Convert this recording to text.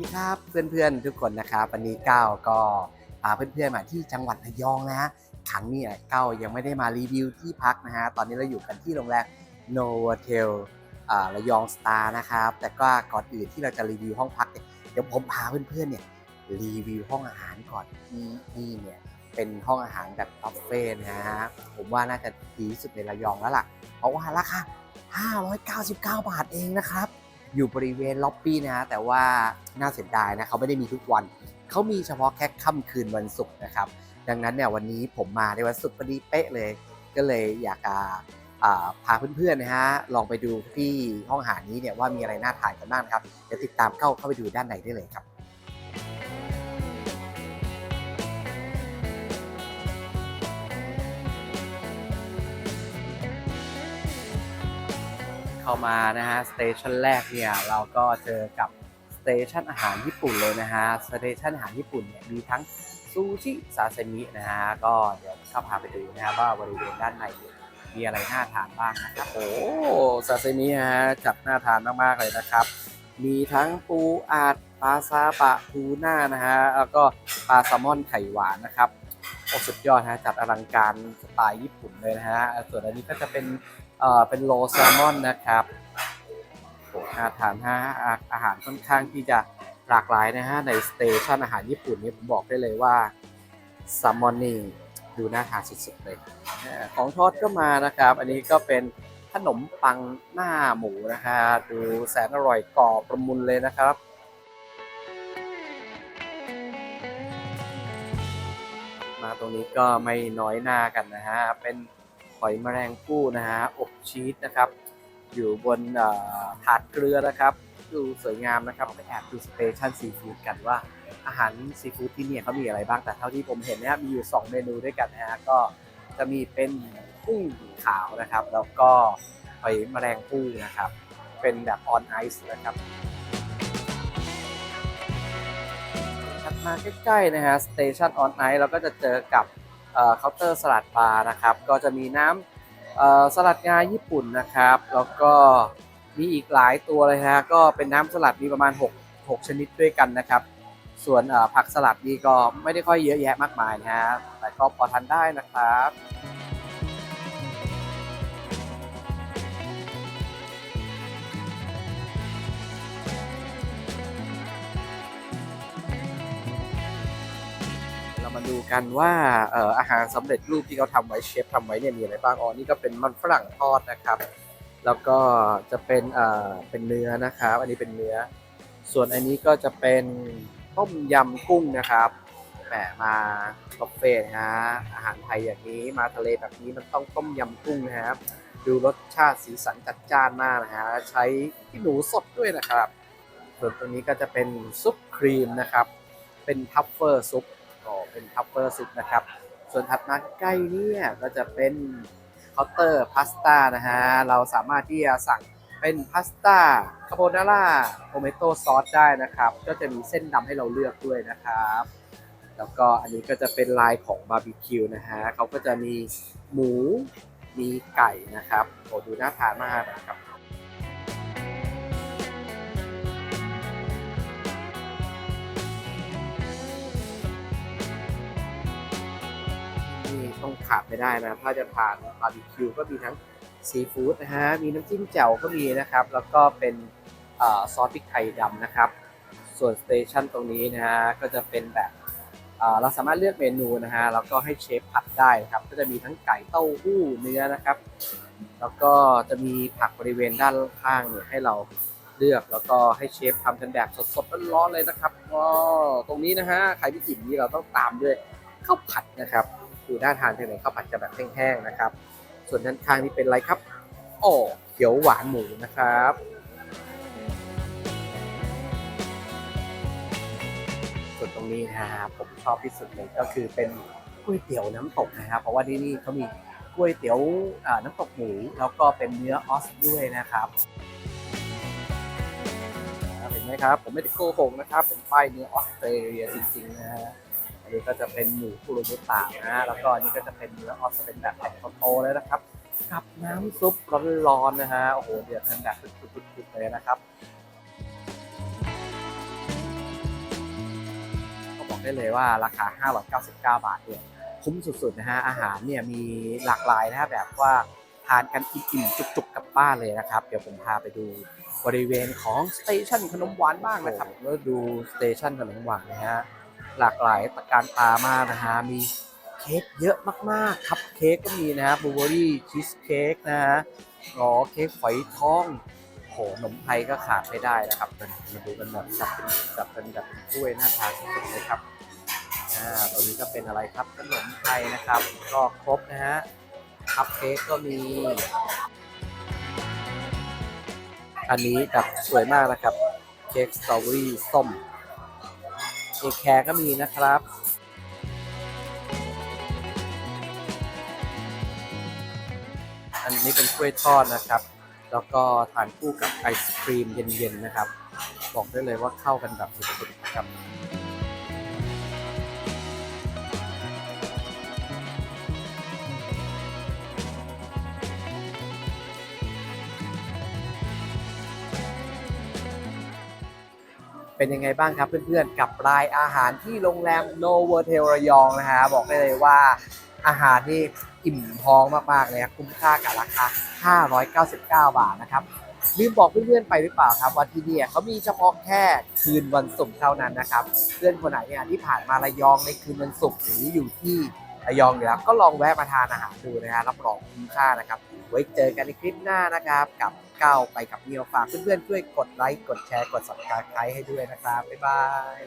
ดีครับเพื่อนๆทุกคนนะครับวันนี้ก้าวก็พาเพื่อนๆมาที่จังหวัดระยองนะฮะครั้งนี้เนี่ยก้าวยังไม่ได้มารีวิวที่พักนะฮะตอนนี้เราอยู่กันที่โรงแรม Novotel อ่าระยองสตาร์นะครับแต่ก็ก่อนอื่นที่เราจะรีวิวห้องพักเนี่ยเดี๋ยวผมพาเพื่อนๆเนี่ยรีวิวห้องอาหารก่อนที่นี่เนี่ยเป็นห้องอาหารแบบบุฟเฟ่นะฮะผมว่าน่าจะดีที่สุดในระยองแล้วล่ะ เพราะว่าราคา599 บาทเองนะครับ อยู่บริเวณล็อบบี้นะฮะแต่ว่าน่าเสียดายนะเขาไม่ได้มีทุกวัน เขามีเฉพาะแค่ค่ำคืนวันศุกร์นะครับ ดังนั้นเนี่ยวันนี้ผมมาในวันศุกร์พอดีเป๊ะเลย ก็เลยอยากจะอ่าพาเพื่อนๆนะฮะลองไปดูที่ห้องอาหารนี้เนี่ยว่ามีอะไรน่าทานกันบ้างครับเดี๋ยวติดตามเข้าเข้าไปดูด้านในได้เลยครับ เข้ามานะฮะสเตชันแรกเนี่ยเราก็เจอกับสเตชันอาหารญี่ปุ่นเลยนะฮะสเตชันอาหารญี่ปุ่นเนี่ยมีทั้งซูชิซาซิมินะฮะก็เดี๋ยวเข้าพาไปดูนะครับว่าบริเวณด้านในมีอะไรน่าทานบ้างนะครับโอ้ซาซิมิฮะจัดน่าทานมากๆเลยนะครับ มีทั้งปูอาดปลาซาบะทูน่านะฮะแล้วก็ปลาแซลมอนไข่หวานนะครับโอ้สุดยอดฮะจัดอลังการสไตล์ญี่ปุ่นเลยนะฮะส่วนอันนี้ก็จะเป็น เอ่อเป็นโลแซลมอนนะครับโอ้น่าทานฮะอาหารค่อนข้างที่จะหลากหลายนะฮะในสเตชันอาหารญี่ปุ่นนี่ผมบอกได้เลยว่าแซลมอนนี่ดูน่าทานสุดๆเลยของทอดก็มานะครับ อันนี้ก็เป็นขนมปังหน้าหมูนะฮะดูแสนอร่อยกรอบประมุนเลยนะครับมาตรงนี้ก็ไม่น้อยหน้ากันนะฮะ เป็น หอยแมลงภู่นะฮะอบชีสนะครับ อยู่บนถาดเกลือนะครับ ดูสวยงามนะครับไปแอบดูสเตชันซีฟู้ดกันว่าอาหารซีฟู้ดที่เนี่ยเขามีอะไรบ้างแต่เท่าที่ผมเห็นนะครับมีอยู่ 2 เมนูด้วยกันนะฮะก็จะมีเป็นกุ้งขาวนะครับ แล้วก็หอยแมลงภู่นะครับ เป็นแบบออนไอซ์นะครับถัดมาใกล้ๆนะฮะสเตชันออนไอเราก็จะเจอกับ เคาน์เตอร์สลัดบาร์นะครับ ก็จะมีน้ำสลัดงาญี่ปุ่นนะครับ แล้วก็มีอีกหลายตัวเลยฮะก็เป็นน้ำสลัดมีประมาณ 6 6 ชนิดด้วยกันนะครับ ส่วนผักสลัดนี่ก็ไม่ได้ค่อยเยอะแยะมากมายนะฮะแต่ก็พอทานได้นะครับ มาดูกันว่าเอ่ออาหารสำเร็จรูปที่เขาทำไว้เชฟทำไว้เนี่ยมีอะไรบ้างอ๋อนี่ก็เป็นมันฝรั่งทอดนะครับ แล้วก็จะเป็นเอ่อเป็นเนื้อนะครับ อันนี้เป็นเนื้อ ส่วนอันนี้ก็จะเป็นต้มยำกุ้งนะครับแหมมาบุฟเฟ่ต์นะฮะอาหารไทยอย่างนี้มาทะเลแบบนี้มันต้องต้มยำกุ้งนะครับ ดูรสชาติสีสันจัดจ้านมากนะฮะใช้ที่หนูสดด้วยนะครับ ส่วนตัวนี้ก็จะเป็นซุปครีมนะครับ เป็นทัฟเฟอร์ซุป เป็นทัฟเฟอร์ซุปนะครับ ส่วนถัดมาใกล้เนี่ยก็จะเป็นเคาน์เตอร์พาสต้านะฮะ เราสามารถที่จะสั่งเป็นพาสต้าคาโบนาร่าโทเมโต้ซอสได้นะครับ ก็จะมีเส้นดำให้เราเลือกด้วยนะครับ แล้วก็อันนี้ก็จะเป็นลายของบาร์บีคิวนะฮะเขาก็จะมีหมูมีไก่นะครับโอ้ดูน่าทานมากนะครับ ต้องขาดไม่ได้นะ ถ้าจะทานบาร์บีคิวก็มีทั้งซีฟู้ดนะฮะ มีน้ำจิ้มแจ่วก็มีนะครับ แล้วก็เป็นอซอสพริกไทยดำนะครับ ส่วนสเตชันตรงนี้นะฮะ ก็จะเป็นแบบเราสามารถเลือกเมนูนะฮะ แล้วก็ให้เชฟผัดได้นะครับ ก็จะมีทั้งไก่เต้าหู้เนื้อนะครับ แล้วก็จะมีผักบริเวณด้านข้างเนี่ยให้เราเลือกแล้วก็ให้เชฟทำกันแบบสดๆร้อนๆเลยนะครับก็ตรงนี้นะฮะใครที่อิ่มนี้เราต้องตามด้วยข้าวผัดนะครับ ดูน่าทานเพียงไหนข้าวผัดจะแบบแห้งๆนะครับ ส่วนด้านข้างนี่เป็นอะไรครับอ๋อเขียวหวานหมูนะครับส่วนตรงนี้นะฮะผมชอบที่สุดเลยก็คือเป็นก๋วยเตี๋ยวน้ำตกนะครับ เพราะว่าที่นี่เขามีก๋วยเตี๋ยวน้ำตกหมูแล้วก็เป็นเนื้อออสด้วยนะครับเห็นไหมครับ ผมไม่ได้โกหกนะครับ เป็นป้ายเนื้อออสเตรเลียจริงๆนะฮะ อันนี้ก็จะเป็นหมูคุโรบุตะนะ แล้วก็อันนี้ก็จะเป็นเนื้อออสเป็นแบบแผ่นโตๆเลยนะครับ กับน้ำซุปร้อนๆนะฮะ โอ้โหเดือดกันแบบปุดๆเลยนะครับก็บอกได้เลยว่าราคา 599 บาทเนี่ยคุ้มสุดๆนะฮะ อาหารเนี่ยมีหลากหลายนะฮะแบบว่าทานกันอิ่มๆจุกๆกับบ้านเลยนะครับ เดี๋ยวผมพาไปดูบริเวณของสเตชันขนมหวานบ้างนะครับแล้วดูสเตชันขนมหวานนะฮะ หลากหลายตะการตามากนะฮะมีเค้กเยอะมากๆ ครับเค้กก็มีนะฮะบลูเบอรี่ชีสเค้กนะฮะอ๋อเค้กฝอยทองโหนมไทยก็ขาดไม่ได้นะครับมันมาดูกันแบบจับเป็นจับเป็นแบบถ้วยน่าทานสุดเลยครับอ่าตรงนี้ก็เป็นอะไรครับขนมไทยนะครับ ก็ครบนะฮะคัพเค้กก็มี อันนี้แบบสวยมากนะครับ เค้กสตรอเบอรี่ส้ม เอแคร์ก็มีนะครับอันนี้เป็นกล้วยทอดนะครับ แล้วก็ทานคู่กับไอศครีมเย็นๆนะครับ บอกได้เลยว่าเข้ากันแบบสุดๆครับ เป็นยังไงบ้างครับเพื่อนๆ กับรายอาหารที่โรงแรมโนเวอร์เทลระยองนะฮะบอกได้เลยว่าอาหารนี่อิ่มท้องมากๆเลยครับคุ้มค่ากับราคา 599 บาทนะครับลืมบอกเพื่อนๆไปหรือเปล่าครับว่าที่นี่เขามีเฉพาะแค่คืนวันศุกร์เท่านั้นนะครับ เพื่อนคนไหนเนี่ยที่ผ่านมาระยองในคืนวันศุกร์หรืออยู่ที่ระยองอยู่แล้วก็ลองแวะมาทานอาหารดูนะฮะรับรองคุ้มค่านะครับ ไว้เจอกันในคลิปหน้านะครับกับ ก้าวไปกับเมียวฝากเพื่อนๆช่วยกดไลค์กดแชร์กดสับสไครต์ให้ด้วยนะครับบ๊ายบาย